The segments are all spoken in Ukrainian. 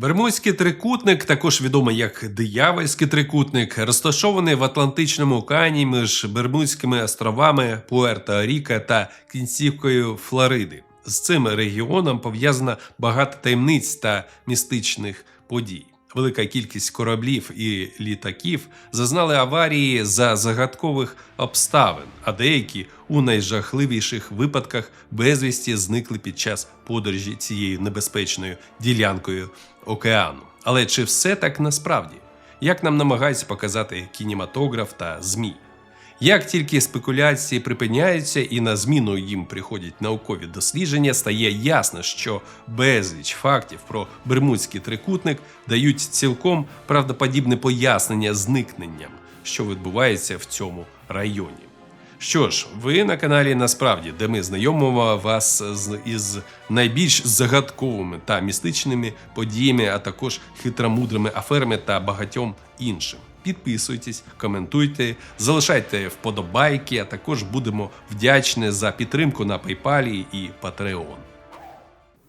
Бермудський трикутник, також відомий як Диявольський трикутник, розташований в Атлантичному океані між Бермудськими островами Пуерто-Ріка та кінцівкою Флориди. З цим регіоном пов'язано багато таємниць та містичних подій. Велика кількість кораблів і літаків зазнали аварії за загадкових обставин, а деякі у найжахливіших випадках безвісті зникли під час подорожі цією небезпечною ділянкою океану. Але чи все так насправді? Як нам намагаються показати кінематограф та ЗМІ? Як тільки спекуляції припиняються і на зміну їм приходять наукові дослідження, стає ясно, що безліч фактів про Бермудський трикутник дають цілком правдоподібне пояснення зникненням, що відбувається в цьому районі. Що ж, ви на каналі насправді, де ми знайомимо вас з із найбільш загадковими та містичними подіями, а також хитромудрими аферами та багатьом іншим. Підписуйтесь, коментуйте, залишайте вподобайки, а також будемо вдячні за підтримку на PayPal і Patreon.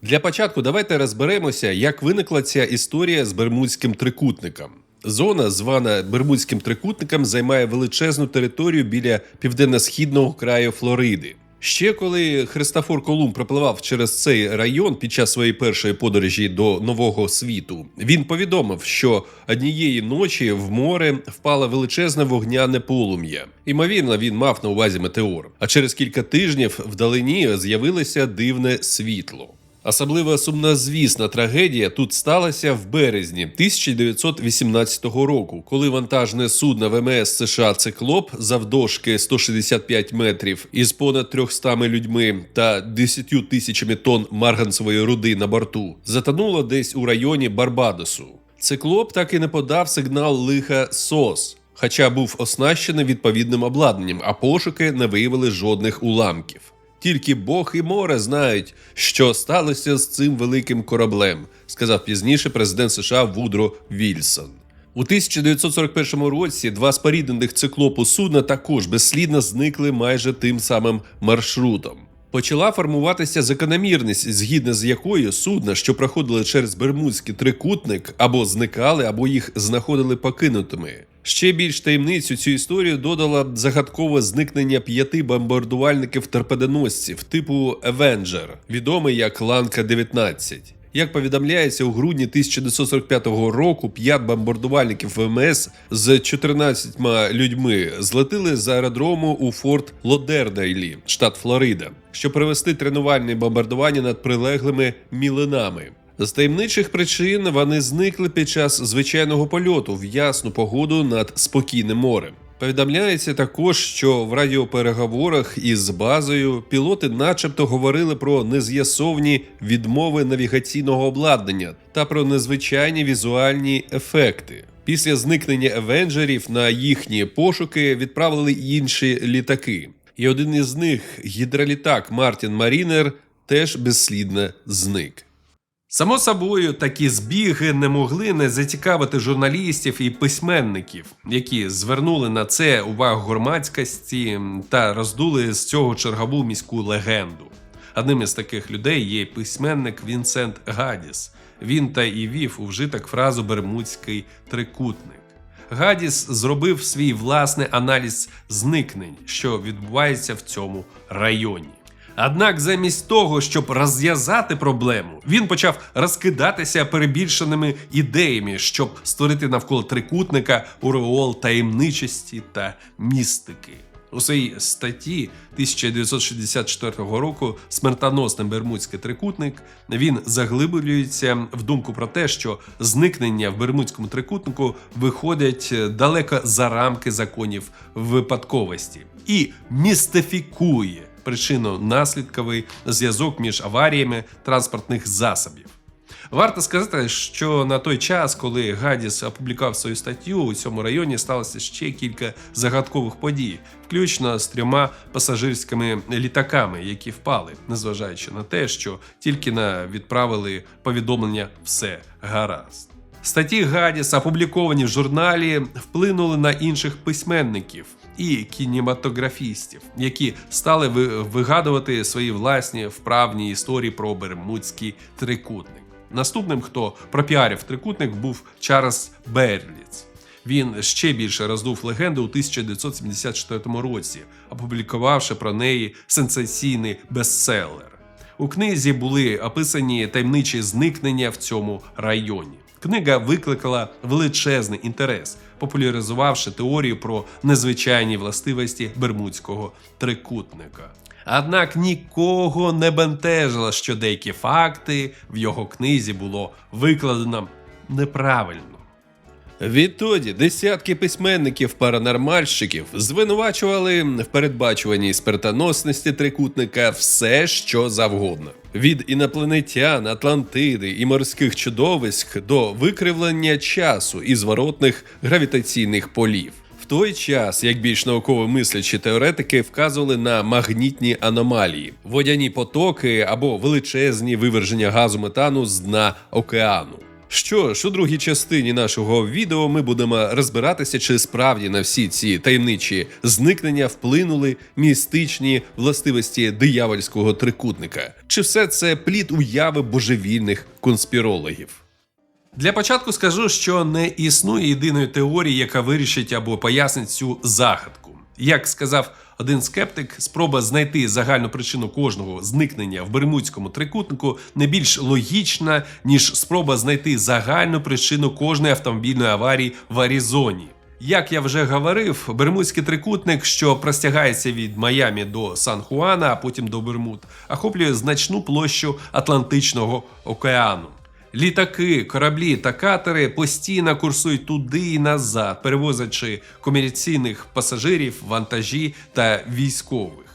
Для початку давайте розберемося, як виникла ця історія з Бермудським трикутником. Зона, звана Бермудським трикутником, займає величезну територію біля південно-східного краю Флориди. Ще коли Христофор Колумб пропливав через цей район під час своєї першої подорожі до Нового світу, він повідомив, що однієї ночі в море впало величезне вогняне полум'я. Імовірно, він мав на увазі метеор. А через кілька тижнів вдалині з'явилося дивне світло. Особливо сумнозвісна трагедія тут сталася в березні 1918 року, коли вантажне судно ВМС США Циклоп завдовжки 165 метрів із понад 300 людьми та 10 тисячами тонн марганцевої руди на борту затонуло десь у районі Барбадосу. Циклоп так і не подав сигнал лиха СОС, хоча був оснащений відповідним обладнанням, а пошуки не виявили жодних уламків. Тільки Бог і море знають, що сталося з цим великим кораблем, сказав пізніше президент США Вудро Вільсон. У 1941 році два споріднених циклопу судна також безслідно зникли майже тим самим маршрутом. Почала формуватися закономірність, згідно з якою судна, що проходили через Бермудський трикутник, або зникали, або їх знаходили покинутими. Ще більш таємницю цю історію додала загадкове зникнення п'яти бомбардувальників торпедоносців типу Avenger, відомий як Ланка 19 як повідомляється, у грудні 1945 року п'ять бомбардувальників ВМС з 14 людьми злетили з аеродрому у Форт Лодердейлі, штат Флорида, щоб провести тренувальні бомбардування над прилеглими мілинами. З таємничих причин вони зникли під час звичайного польоту в ясну погоду над спокійним морем. Повідомляється також, що в радіопереговорах із базою пілоти, начебто, говорили про нез'ясовні відмови навігаційного обладнання та про незвичайні візуальні ефекти. Після зникнення евенджерів на їхні пошуки відправили інші літаки, і один із них, гідролітак Мартін Марінер, теж безслідно зник. Само собою, такі збіги не могли не зацікавити журналістів і письменників, які звернули на це увагу громадськості та роздули з цього чергову міську легенду. Одним із таких людей є письменник Вінсент Гадіс. Він та і вів у вжиток фразу Бермудський трикутник. Гадіс зробив свій власний аналіз зникнень, що відбувається в цьому районі. Однак, замість того, щоб розв'язати проблему, він почав розкидатися перебільшеними ідеями, щоб створити навколо трикутника уреол таємничості та містики. У своїй статті 1964 року Смертоносний Бермудський трикутник він заглиблюється в думку про те, що зникнення в Бермудському трикутнику виходять далеко за рамки законів випадковості і містифікує причинно-наслідковий зв'язок між аваріями транспортних засобів. Варто сказати, що на той час, коли Гадіс опублікував свою статтю, у цьому районі сталося ще кілька загадкових подій, включно з трьома пасажирськими літаками, які впали, незважаючи на те, що тільки на відправили повідомлення все гаразд. Статті Гадіса, опубліковані в журналі, вплинули на інших письменників і кінематографістів, які стали вигадувати свої власні вправні історії про Бермудський трикутник. Наступним, хто пропіарив трикутник, був Чарльз Берліц. Він ще більше роздув легенду у 1974 році, опублікувавши про неї сенсаційний бестселер. У книзі були описані таємничі зникнення в цьому районі. Книга викликала величезний інтерес, популяризувавши теорію про незвичайні властивості Бермудського трикутника. Однак нікого не бентежило, що деякі факти в його книзі було викладено неправильно. Відтоді десятки письменників-паранормальщиків звинувачували в передбачуваній смертоносності трикутника все, що завгодно. Від інопланетян, Атлантиди і морських чудовиськ до викривлення часу і зворотних гравітаційних полів. В той час, як більш науково мислячі теоретики вказували на магнітні аномалії, водяні потоки або величезні виверження газу метану з дна океану. Що ж, у другій частині нашого відео ми будемо розбиратися, чи справді на всі ці таємничі зникнення вплинули містичні властивості диявольського трикутника, чи все це плід уяви божевільних конспірологів. Для початку скажу, що не існує єдиної теорії, яка вирішить або пояснить цю загадку. Як сказав один скептик, спроба знайти загальну причину кожного зникнення в Бермудському трикутнику не більш логічна, ніж спроба знайти загальну причину кожної автомобільної аварії в Аризоні. Як я вже говорив, Бермудський трикутник, що простягається від Майамі до Сан-Хуана, а потім до Бермуд, охоплює значну площу Атлантичного океану. Літаки, кораблі та катери постійно курсують туди і назад, перевозячи комерційних пасажирів, вантажі та військових.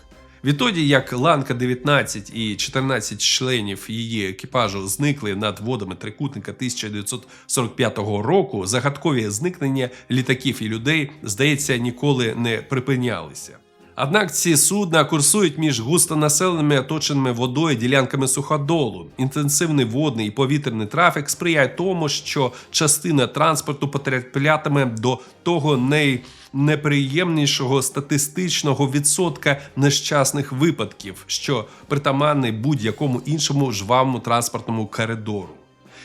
Відтоді, як Ланка 19 і 14 членів її екіпажу зникли над водами трикутника 1945 року, загадкові зникнення літаків і людей, здається, ніколи не припинялися. Однак ці судна курсують між густонаселеними оточеними водою ділянками суходолу. Інтенсивний водний і повітряний трафік сприяє тому, що частина транспорту потраплятиме до того найнеприємнішого статистичного відсотка нещасних випадків, що притаманний будь-якому іншому жвавому транспортному коридору.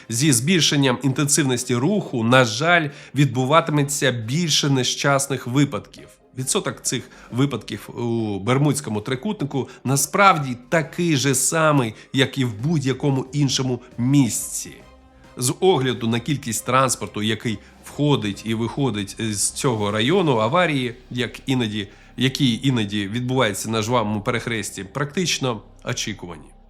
Зі збільшенням інтенсивності руху, на жаль, відбуватиметься більше нещасних випадків. Відсоток цих випадків у Бермудському трикутнику насправді такий же самий, як і в будь-якому іншому місці. З огляду на кількість транспорту, який входить і виходить з цього району, аварії, як іноді, які іноді відбуваються на жвавому перехресті, практично очікувані.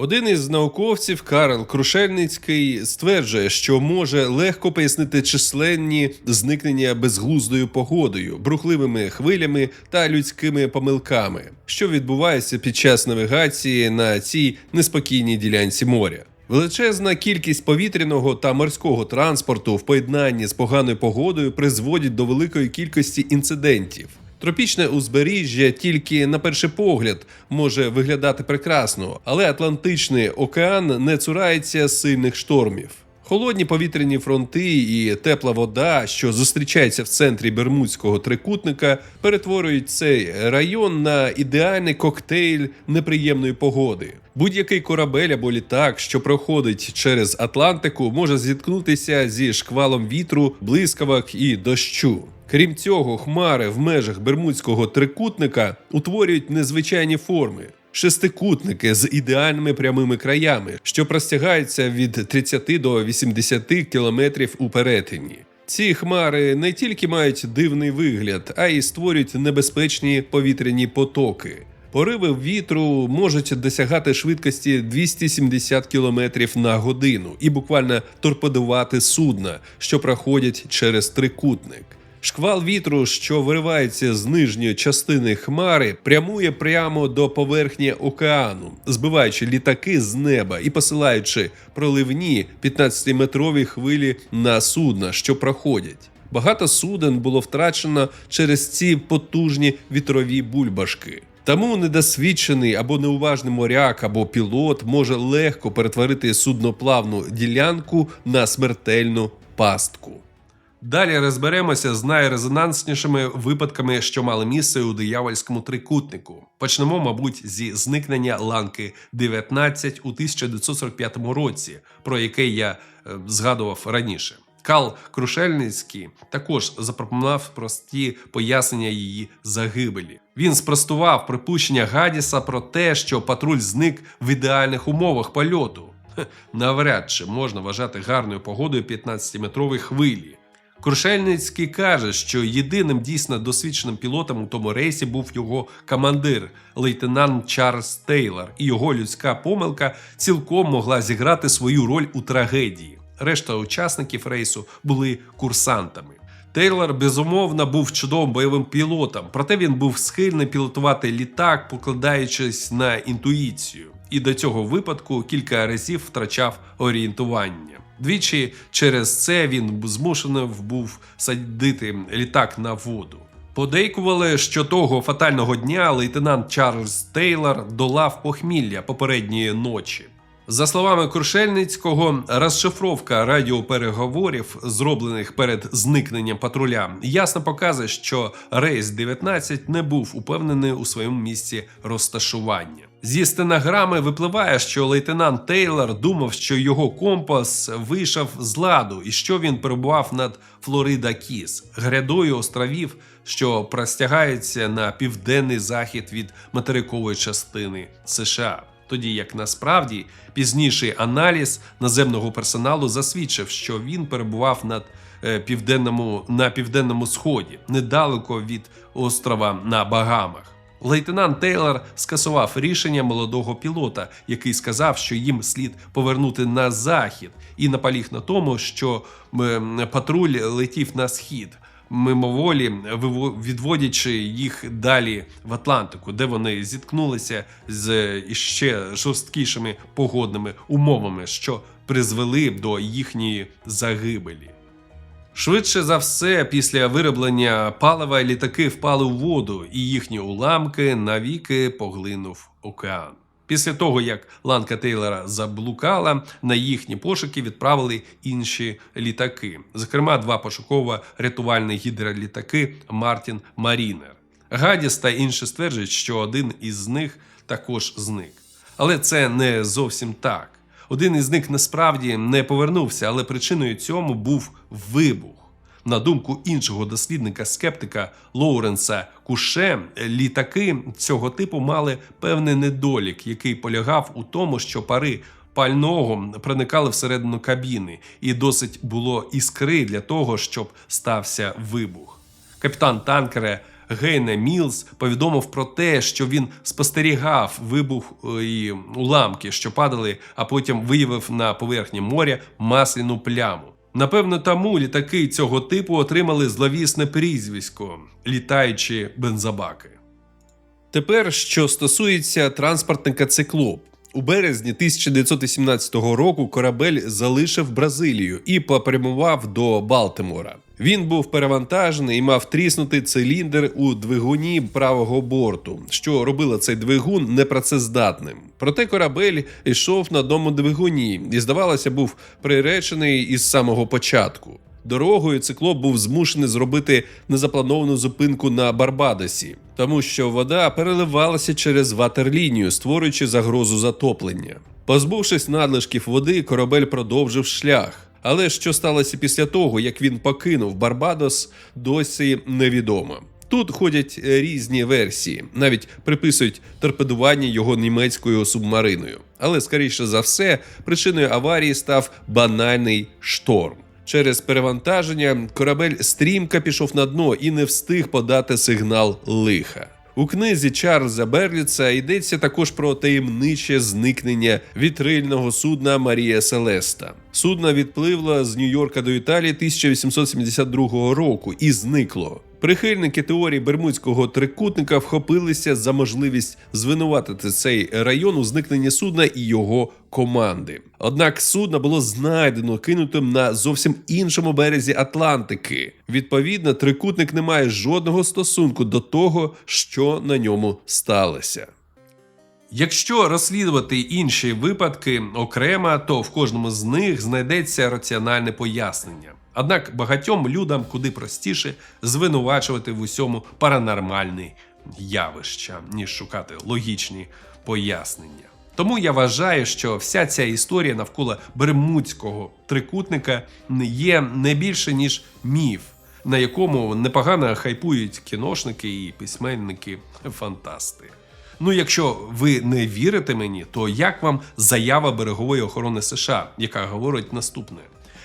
Один із науковців Карл Крушельницький стверджує, що може легко пояснити численні зникнення безглуздою погодою, брухливими хвилями та людськими помилками, що відбувається під час навігації на цій неспокійній ділянці моря. Величезна кількість повітряного та морського транспорту в поєднанні з поганою погодою призводить до великої кількості інцидентів. Тропічне узбережжя тільки на перший погляд може виглядати прекрасно, але Атлантичний океан не цурається сильних штормів. Холодні повітряні фронти і тепла вода, що зустрічаються в центрі Бермудського трикутника, перетворюють цей район на ідеальний коктейль неприємної погоди. Будь-який корабель або літак, що проходить через Атлантику, може зіткнутися зі шквалом вітру, блискавок і дощу. Крім цього, хмари в межах Бермудського трикутника утворюють незвичайні форми. Шестикутники з ідеальними прямими краями, що простягаються від 30 до 80 кілометрів у перетині. Ці хмари не тільки мають дивний вигляд, а й створюють небезпечні повітряні потоки. Пориви вітру можуть досягати швидкості 270 км на годину і буквально торпедувати судна, що проходять через трикутник. Шквал вітру, що виривається з нижньої частини хмари, прямує прямо до поверхні океану, збиваючи літаки з неба і посилаючи проливні 15-метрові хвилі на судна, що проходять. Багато суден було втрачено через ці потужні вітрові бульбашки. Тому недосвідчений або неуважний моряк або пілот може легко перетворити судноплавну ділянку на смертельну пастку. Далі розберемося з найрезонанснішими випадками, що мали місце у диявольському трикутнику. Почнемо, мабуть, зі зникнення ланки 19 у 1945 році, про яке я е, згадував раніше. Кал Крушельницький також запропонував прості пояснення її загибелі. Він спростував припущення Гадіса про те, що патруль зник в ідеальних умовах польоту. Навряд чи можна вважати гарною погодою 15-метрової хвилі. Крушельницький каже, що єдиним дійсно досвідченим пілотом у тому рейсі був його командир, лейтенант Чарльз Тейлор, і його людська помилка цілком могла зіграти свою роль у трагедії. Решта учасників рейсу були курсантами. Тейлор безумовно був чудовим бойовим пілотом, проте він був схильний пілотувати літак, покладаючись на інтуїцію, і до цього випадку кілька разів втрачав орієнтування. Двічі через це він змушений був садити літак на воду. Подейкували, що того фатального дня лейтенант Чарльз Тейлор долав похмілля попередньої ночі. За словами Крушельницького, розшифровка радіопереговорів, зроблених перед зникненням патруля, ясно показує, що рейс 19 не був упевнений у своєму місці розташування. Зі стенограми випливає, що лейтенант Тейлор думав, що його компас вийшов з ладу і що він перебував над Флорида Кіс, грядою островів, що простягається на південний захід від материкової частини США. Тоді як насправді пізніший аналіз наземного персоналу засвідчив, що він перебував над е, південному на південному сході, недалеко від острова на Багамах. Лейтенант Тейлор скасував рішення молодого пілота, який сказав, що їм слід повернути на захід, і наполіг на тому, що патруль летів на схід мимоволі відводячи їх далі в Атлантику, де вони зіткнулися з іще жорсткішими погодними умовами, що призвели до їхньої загибелі. Швидше за все, після вироблення палива літаки впали у воду, і їхні уламки навіки поглинув океан. Після того, як ланка Тейлора заблукала, на їхні пошуки відправили інші літаки, зокрема, два пошуково-рятувальні гідролітаки Мартін Марінер. Гадіс та інші стверджують, що один із них також зник. Але це не зовсім так. Один із них насправді не повернувся, але причиною цьому був вибух. На думку іншого дослідника скептика Лоуренса Куше, літаки цього типу мали певний недолік, який полягав у тому, що пари пального проникали всередину кабіни, і досить було іскри для того, щоб стався вибух. Капітан танкера Гейне Мілс повідомив про те, що він спостерігав вибух е, і уламки, що падали, а потім виявив на поверхні моря масляну пляму. Напевно, тому літаки цього типу отримали зловісне прізвисько літаючі бензобаки. Тепер, що стосується транспортника циклоп. У березні 1917 року корабель залишив Бразилію і попрямував до Балтимора. Він був перевантажений і мав тріснути циліндр у двигуні правого борту, що робило цей двигун непрацездатним. Проте корабель йшов на одному двигуні і, здавалося, був приречений із самого початку. Дорогою циклоп був змушений зробити незаплановану зупинку на Барбадосі, тому що вода переливалася через ватерлінію, створюючи загрозу затоплення. Позбувшись надлишків води, корабель продовжив шлях. Але що сталося після того, як він покинув Барбадос, досі невідомо. Тут ходять е, різні версії, навіть приписують торпедування його німецькою субмариною. Але скоріше за все, причиною аварії став банальний шторм. Через перевантаження корабель стрімко пішов на дно і не встиг подати сигнал лиха. У книзі Чарльза Берліца йдеться також про таємниче зникнення вітрильного судна Марія Селеста. Судно відпливло з Нью-Йорка до Італії 1872 року і зникло. Прихильники теорії Бермудського трикутника вхопилися за можливість звинуватити цей район у зникненні судна і його команди. Однак судно було знайдено кинутим на зовсім іншому березі Атлантики. Відповідно, трикутник не має жодного стосунку до того, що на ньому сталося. Якщо розслідувати інші випадки окремо, то в кожному з них знайдеться раціональне пояснення. Однак багатьом людям куди простіше звинувачувати в усьому паранормальні явища, ніж шукати логічні пояснення. Тому я вважаю, що вся ця історія навколо Бермудського трикутника є не більше ніж міф, на якому непогано хайпують кіношники і письменники-фантасти. Ну, якщо ви не вірите мені, то як вам заява берегової охорони США, яка говорить наступне?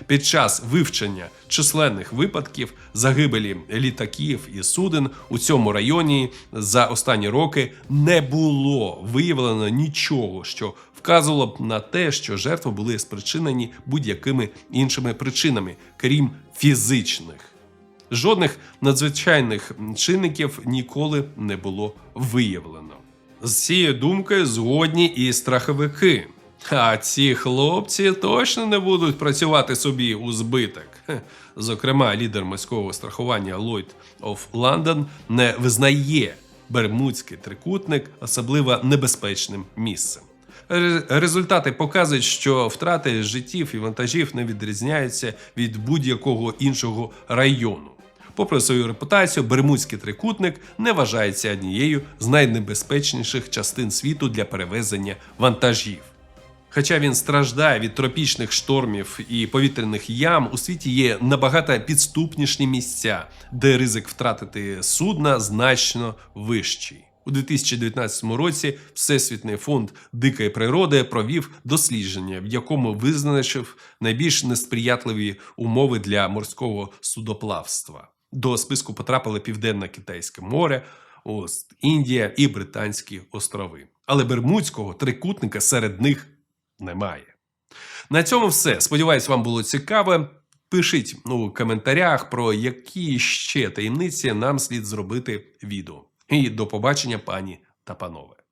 Під час вивчення численних випадків загибелі літаків і суден у цьому районі за останні роки не було виявлено нічого, що вказувало б на те, що жертви були спричинені будь-якими іншими причинами, крім фізичних. Жодних надзвичайних чинників ніколи не було виявлено. З цією думкою згодні і страховики. А ці хлопці точно не будуть працювати собі у збиток. Зокрема, лідер морського страхування Lloyd of London не визнає Бермудський трикутник особливо небезпечним місцем. Результати показують, що втрати життів і вантажів не відрізняються від будь-якого іншого району. Попри свою репутацію, Бермудський трикутник не вважається однією з найнебезпечніших частин світу для перевезення вантажів. Хоча він страждає від тропічних штормів і повітряних ям, у світі є набагато підступніші місця, де ризик втратити судна значно вищий. У 2019 році Всесвітній фонд дикої природи провів дослідження, в якому визначив найбільш несприятливі умови для морського судоплавства. До списку потрапили Південне Китайське море, Ост Індія і Британські острови. Але Бермудського трикутника серед них немає. На цьому все. Сподіваюсь, вам було цікаво. Пишіть у коментарях, про які ще таємниці нам слід зробити відео. І до побачення, пані та панове.